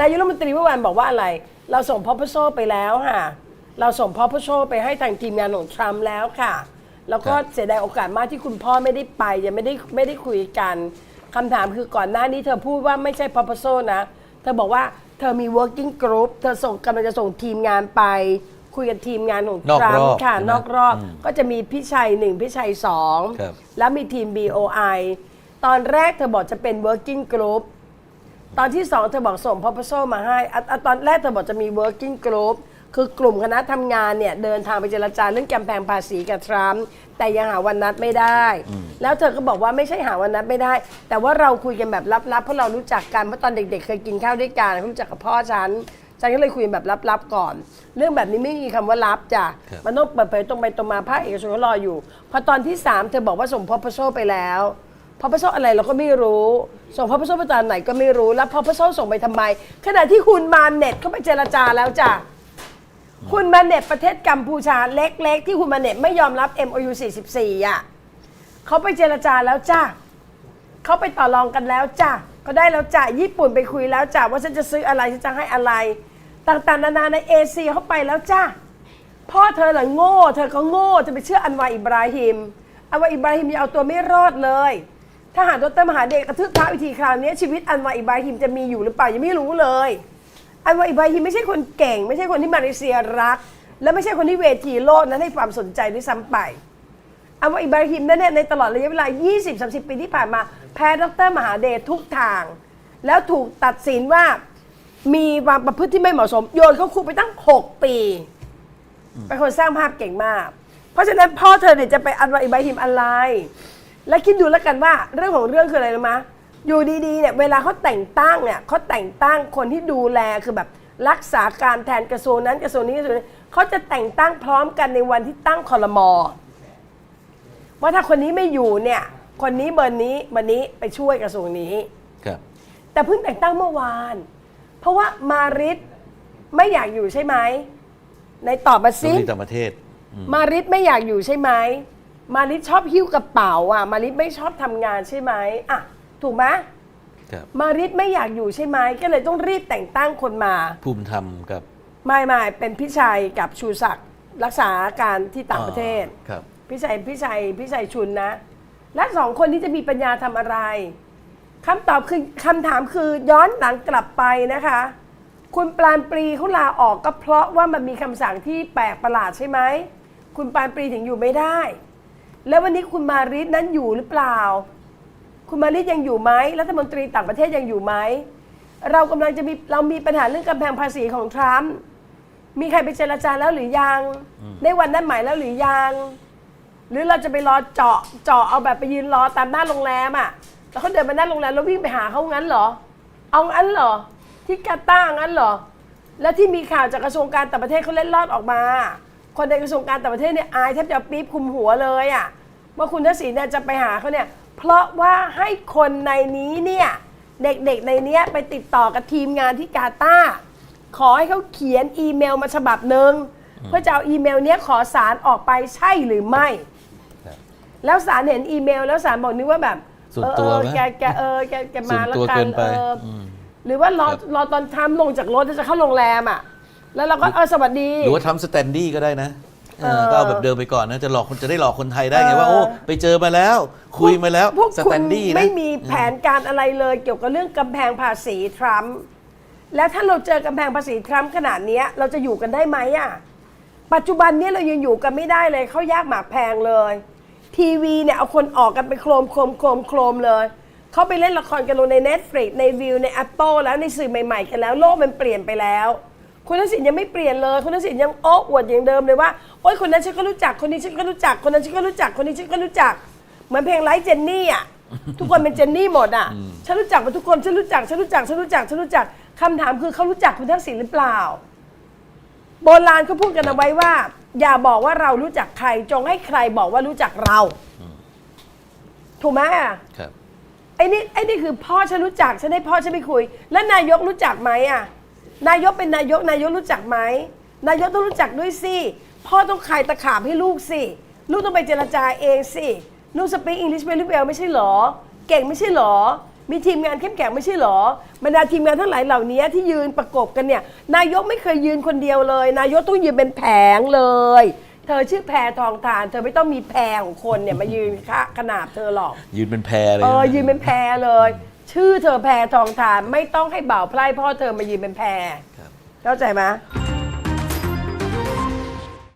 นายกรัฐมนตรีเมื่อวานบอกว่าอะไร เราส่งพอพโซไปแล้วค่ะ เราส่งพอพโซไปให้ทางทีมงานของทรัมป์แล้วค่ะ แล้วก็ครับเสียดายโอกาสมากที่คุณพ่อไม่ได้ไปยังไม่ได้ไม่ได้คุยกันคำถามคือก่อนหน้านี้เธอพูดว่าไม่ใช่พอพโซนะ เธอบอกว่าเธอมี working group เธอส่งกำลังจะส่งทีมงานไป คุยกับทีมงานของนอกทรัมรอบป์ค่ะ ใช่ไหมนอกรอบ อืมก็จะมีพี่ชัยหนึ่งพี่ชัยสองครับ แล้วมีทีม BOI ตอนแรกเธอบอกจะเป็น working group ตอนที่สองเธอบอกส่ง proposal มาให้อะอะตอนแรกเธอบอกจะมี working group คือกลุ่มคณะทำงานเนี่ย เดินทางไปเจรจาเรื่องกำแพงภาษีกับทรัมป์แต่ยังหาวันนัดไม่ได้ แล้วเธอก็บอกว่าไม่ใช่หาวันนัดไม่ได้ แต่ว่าเราคุยกันแบบลับๆเพราะเรารู้จักกันเพราะตอนเด็ก ๆ เคยกินข้าวด้วยกันเขารู้จักกับพ่อฉันฉันก็เลยคุยกันแบบลับๆก่อน เรื่องแบบนี้ไม่มีคำว่าลับจ้ะครับมันต้องเปิดเผยตรงไปตรงมาภาคเอกชนก็รออยู่ พอตอนที่สามเธอบอกว่าส่ง proposal ไปแล้ว พอพระโซอะไรเราก็ไม่รู้ ส่งพอพระโซไปตอนไหนก็ไม่รู้ แล้วพอพระโซส่งไปทำไม ขณะที่คุณมาเน็ตเขาไปเจรจาแล้วจ้ะ คุณมาเน็ตประเทศกัมพูชาเล็กๆ ที่คุณมาเน็ตไม่ยอมรับ MOU 44อะเขาไปเจรจาแล้วจ้ะเขาไปต่อรองกันแล้วจ้ะก็ได้แล้วจ้ะญี่ปุ่นไปคุยแล้วจ้ะว่าฉันจะซื้ออะไรฉันจะให้อะไร ต่างๆ นานาในเอเชียเขาไปแล้วจ้ะพ่อเธอหลังโง่ เธอก็โง่จะไปเชื่ออันวาอิบราฮิม อันวาอิบราฮิมยังเอาตัวไม่รอดเลย ถ้าหากดรมหาเดชกระทึกพระวิธีคราวนี้ชีวิตอันวาอิบราฮิมจะมีอยู่หรือเปล่ายังไม่รู้เลย อันวาอิบราฮิมไม่ใช่คนเก่ง ไม่ใช่คนที่มาเลเซียรัก และไม่ใช่คนที่เวทีโลกนั้นให้ความสนใจด้วยซ้ำไป อันวาอิบราฮิมนั่นเนี่ยในตลอดระยะเวลา 20-30 ปีที่ผ่านมา แพ้ดรมหาเดชทุกทาง แล้วถูกตัดสินว่ามีความประพฤติที่ไม่เหมาะสม โยนเขาคุกไปตั้ง 6 ปีเป็นคนสร้างภาพเก่งมาก เพราะฉะนั้นพ่อเธอเนี่ยจะไปอันวาอิบราฮิมอะไร และคิดดูแล้วกันว่าเรื่องของเรื่องคืออะไรรู้ไหมอยู่ดีๆเนี่ยเวลาเขาแต่งตั้งเนี่ยเขาแต่งตั้งคนที่ดูแลคือแบบรักษาการแทนกระทรวงนั้นกระทรวงนี้กระทรวงนี้เขาจะแต่งตั้งพร้อมกันในวันที่ตั้งคอรมอว่าถ้าคนนี้ไม่อยู่เนี่ย คนนี้เบอร์นี้เบอร์นี้ไปช่วยกระทรวงนี้ ครับ แต่เพิ่งแต่งตั้งเมื่อวาน เพราะว่ามาริสไม่อยากอยู่ใช่ไหมในตอบมาต้อสิงที่ต่างประเทศ มาริสไม่อยากอยู่ใช่ไหม มาริสชอบหิ้วกระเป๋าอะ มาริสไม่ชอบทำงานใช่ไหมอะถูกไหมครับ มาริสไม่อยากอยู่ใช่ไหมก็เลยต้องรีบแต่งตั้งคนมา ภูมิธรรมกับไม่ไม่เป็นพี่ชัยกับชูศักดิ์รักษาการที่ต่างประเทศอ๋อครับ พี่ชัยพี่ชัยพี่ชัยชุนนะ และสองคนนี้จะมีปัญญาทำอะไรคำตอบคือคำถามคือย้อนหลังกลับไปนะคะ คุณปรานปรีเขาลาออกก็เพราะว่ามันมีคำสั่งที่แปลกประหลาดใช่ไหม คุณปรานปรีถึงอยู่ไม่ได้ แล้ววันนี้คุณมาริสนั้นอยู่หรือเปล่า คุณมาริสยังอยู่ไหมรัฐมนตรีต่างประเทศยังอยู่ไหม เรากำลังจะมีเรามีปัญหาเรื่องกำแพงภาษีของทรัมป์มีใครไปเจรจาแล้วหรือยังในวันนั้นหมายแล้วหรือยัง หรือเราจะไปรอเจาะเจาะเอาแบบไปยืนรอตามหน้าโรงแรมอะแล้วเขาเดินมาหน้าโรงแรมแล้ววิ่งไปหาเขางั้นเหรอ เอางั้นเหรอ ที่กาตาร์งั้นเหรอ แล้วที่มีข่าวจากกระทรวงการต่างประเทศเขาเล่นลอดออกมา คนในกระทรวงการต่างประเทศเนี่ยอายแทบจะเอาปี๊บคุมหัวเลยอะว่าคุณทักษิณเนี่ยจะไปหาเขาเนี่ยเพราะว่าให้คนในนี้เนี่ยเด็กๆในเนี้ยไปติดต่อกับทีมงานที่กาตาร์ขอให้เขาเขียนอีเมลมาฉบับหนึ่งเพื่อจะเอาอีเมลเนี้ยขอสารออกไปใช่หรือไม่ครับแล้วสารเห็นอีเมล แล้วสารบอกนึกว่าแบบส่วนตัวเออไหมแกแกเออแกแกส่มาวนแล้วตัวกัเกินนไปเอออม หรือว่ารอครับรอตอนทำลงจากรถแล้วจะเข้าโรงแรมอะ แล้วเราก็เออสวัสดี หรือว่าทำสแตนดี้ก็ได้นะเออเออก็เอาแบบเดิมไปก่อนนะจะหลอกคนจะได้หลอกคนไทยได้ไงเออว่าโอ้ไปเจอมาแล้ว คุยมาแล้วพวกสคุแตณนดี้นะ ไม่มีแผนการอะไรเลยเกี่ยวกับเรื่องกำแพงภาษีทรัมป์แล้วถ้าเราเจอกำแพงภาษีทรัมป์ขนาดเนี้ยเราจะอยู่กันได้ไหมอะปัจจุบันเนี้เรายังอยู่กันไม่ได้เลยเขายากหมากแพงเลย ทีวีเนี่ยเอาคนออกกันไปโครมโครมโครมโครมเลยเขาไปเล่นละครกันลงใน Netflix ในวิวใน Apple แล้วในสื่อใหม่ ๆ กันแล้วโลกมันเปลี่ยนไปแล้ว คุณทักษิณยังไม่เปลี่ยนเลย คุณทักษิณยังโอ้อวดอย่างเดิมเลยว่าโอ๊ยคนนั้นฉันก็รู้จักคนนี้ฉันก็รู้จักคนนั้นฉันก็รู้จักคนนี้ฉันก็รู้จัก เหมือนเพลงไลท์เจนนี่อะทุกคนเป็นเจนนี่หมดอะฉันรู้จักหมดทุกคนฉันรู้จักฉันรู้จักฉันรู้จักฉันรู้จักคำถามคือเขารู้จักคุณทักษิณหรือเปล่า โบราณเขาพูดกันเอาไว้ว่า อย่าบอกว่าเรารู้จักใครจงให้ใครบอกว่ารู้จักเรา ถูกไหมอะครับไอ้นี่ไอ้นี่คือพ่อฉันรู้จักฉันให้พ่อฉันไปคุย แล้วนายกรู้จักไหมอะ นายกเป็นนายกนายกรู้จักไหมนายกต้องรู้จักด้วยสิพ่อต้องขายตะขาบให้ลูกสิลูกต้องไปเจรจาเองสิลูกสปีกอังกฤษเวลิเบลไม่ใช่เหรอ เก่งไม่ใช่เหรอ มีทีมงานเข้มแข็งไม่ใช่เหรอบรรดาทีมงานทั้งหลายเหล่านี้ที่ยืนประกบกันเนี่ย นายกไม่เคยยืนคนเดียวเลย นายกต้องยืนเป็นแผงเลย เธอชื่อแพรทองทาน เธอไม่ต้องมีแพรของคนเนี่ยมายืนข้าขนาบเธอหรอกยืนเป็นแพรเลยเออนะยืนเป็นแพรเลย ชื่อเธอแพรทองทานไม่ต้องให้บ่าวไพร่พ่อเธอมายืนเป็นแพรครับเข้าใจไหมค